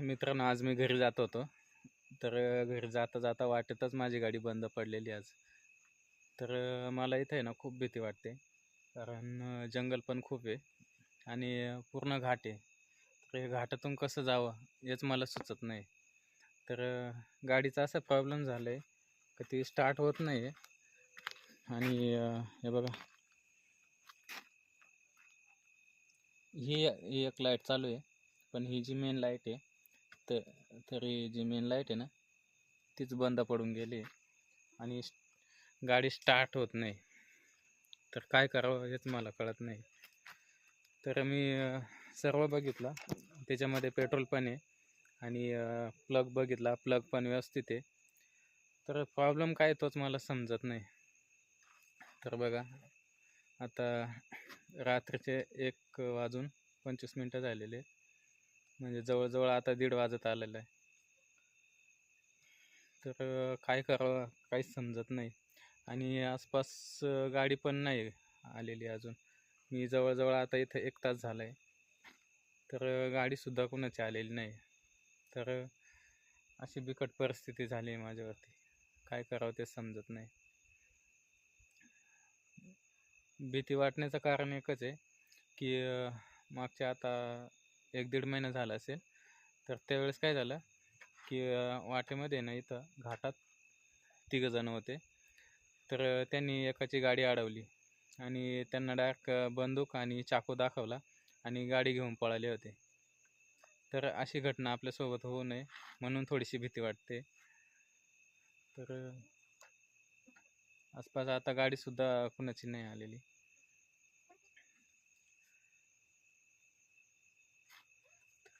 मित्रांनो आज मी घरी जात होतो. तर घरी जाता जाता वाटेतच माझी गाडी बंद पडलेली आज. तर मला इथं आहे ना खूप भीती वाटते. कारण जंगल पण खूप आहे आणि पूर्ण घाट आहे. तर हे घाटातून कसं जावं हेच मला सुचत नाही. तर गाडीचा असा प्रॉब्लेम झाला आहे का ती स्टार्ट होत नाही आहे आणि हे बघा. ही एक लाइट चालू आहे. पण ही जी मेन लाइट आहे तर तरी जी मेन लाइट आहे ना तीच बंद पडून गेली आणि गाडी स्टार्ट होत नाही. तर काय करावं हेच मला कळत नाही. तर मी सर्व बघितला. त्याच्यामध्ये पेट्रोल पण आहे. आणि प्लग बघितला. प्लग पण व्यवस्थित आहे. तर प्रॉब्लेम काय तोच मला समजत नाही. तर बघा आता रात्रीचे एक वाजून पंचवीस मिनटं झालेले. म्हणजे जवळजवळ आता दीड वाजत आलेलं आहे. तर काय करावं? काहीच समजत नाही. आणि आसपास गाडी पण नाही आलेली अजून. मी जवळजवळ आता इथं एक तास झाला आहे तर गाडीसुद्धा कोणाची आलेली नाही. तर अशी बिकट परिस्थिती झाली आहे माझ्यावरती. काय करावं ते समजत नाही. भीती वाटण्याचं कारण एकच आहे की मागच्या आता एक दीड महिना झाला असेल. तर त्यावेळेस काय झालं की वाटेमध्ये ना इथं घाटात तिघंजणं होते. तर त्यांनी एकाची गाडी अडवली आणि त्यांना डायरेक्ट बंदूक आणि चाकू दाखवला आणि गाडी घेऊन पळाले होते. तर अशी घटना आपल्यासोबत होऊ नये म्हणून थोडीशी भीती वाटते. तर आसपास आता गाडीसुद्धा कुणाची नाही आलेली.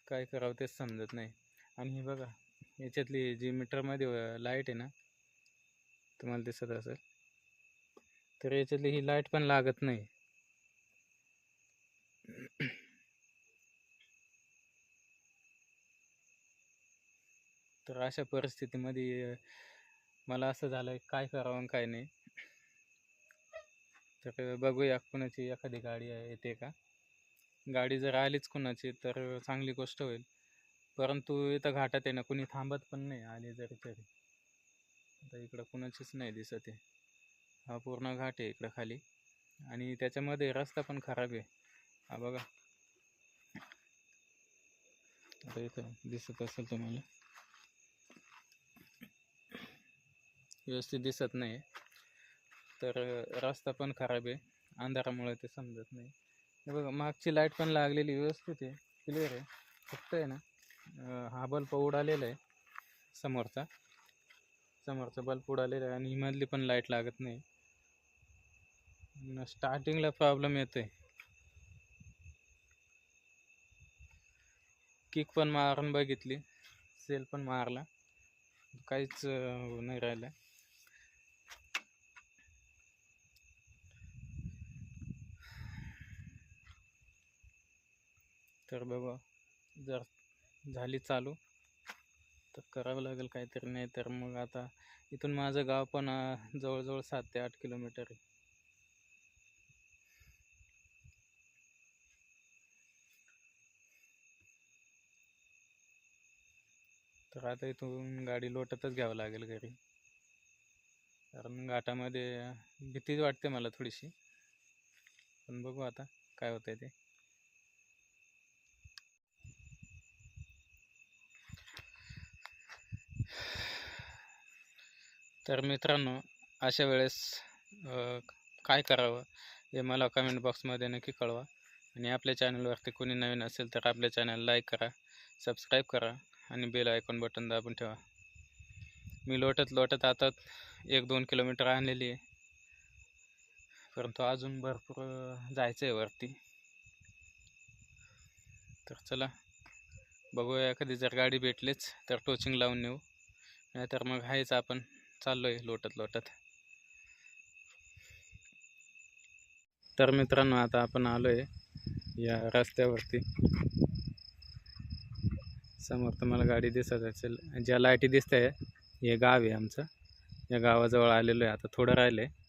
काय करावं तेच समजत नाही. आणि हे बघा याच्यातली जी मीटरमध्ये लाइट आहे ना तुम्हाला दिसत असेल तर याच्यातली ही लाइट पण लागत नाही. तर अशा परिस्थितीमध्ये मला असं झालं आहे काय करावं आणि काय नाही. तर बघूया कुणाची एखादी गाडी आहे येते का? गाडी जर आलीच कुणाची तर चांगली गोष्ट होईल. परंतु इथं घाटात आहे ना कुणी थांबत पण नाही आली जरी तरी. आता इकडं कुणाचीच नाही दिसत आहे. हा पूर्ण घाट आहे इकडं खाली. आणि त्याच्यामध्ये रस्ता पण खराब आहे. हा बघा. आता इथं दिसत असेल तुम्हाला. व्यवस्थित दिसत नाही. तर रस्ता पण खराब आहे. अंधारामुळे ते समजत नाही. बघा मागची लाइट पण लागलेली व्यवस्थित आहे. क्लिअर आहे. फक्त आहे ना हा बल्ब उडालेला आहे समोरचा. समोरचा बल्ब उडालेला आहे आणि हिमधली पण लाइट लागत नाही. स्टार्टिंगला प्रॉब्लेम येतोय. किक पण मारून बघितली. सेल पण मारला. काहीच नाही राहिलं. तर बघा जर झाली चालू तर करावं लागेल काहीतरी नाही तर मग आता इथून माझं गाव पण जवळजवळ सात ते आठ किलोमीटर आहे. तर आता इथून गाडी लोटतच घ्यावं लागेल घरी. कारण घाटामध्ये भीतीच वाटते मला थोडीशी. पण बघू आता काय होतंय ते. तर मित्रांनो अशा वेळेस काय करावं हे मला कमेंट बॉक्समध्ये नक्की कळवा. आणि आपल्या चॅनलवरती कोणी नवीन असेल तर आपल्या चॅनल लाईक करा सबस्क्राईब करा आणि बेल आयकॉन बटन दाबून ठेवा. मी लोटत लोटत आता एक दोन किलोमीटर आणलेली आहे. परंतु अजून भरपूर जायचं आहे वरती. तर चला बघूया कधी जर गाडी भेटलीच तर टोचिंग लावून नेऊ. नाहीतर मग आहेच आपण. चाललो आहे लोटत लोटत. तर मित्रांनो आता आपण आलो आहे या रस्त्यावरती. समोर तुम्हाला गाडी दिसत असेल. ज्या लाईटी दिसत आहे हे गाव आहे आमचं. या गावाजवळ आलेलो आहे. आता थोडं राहिलं आहे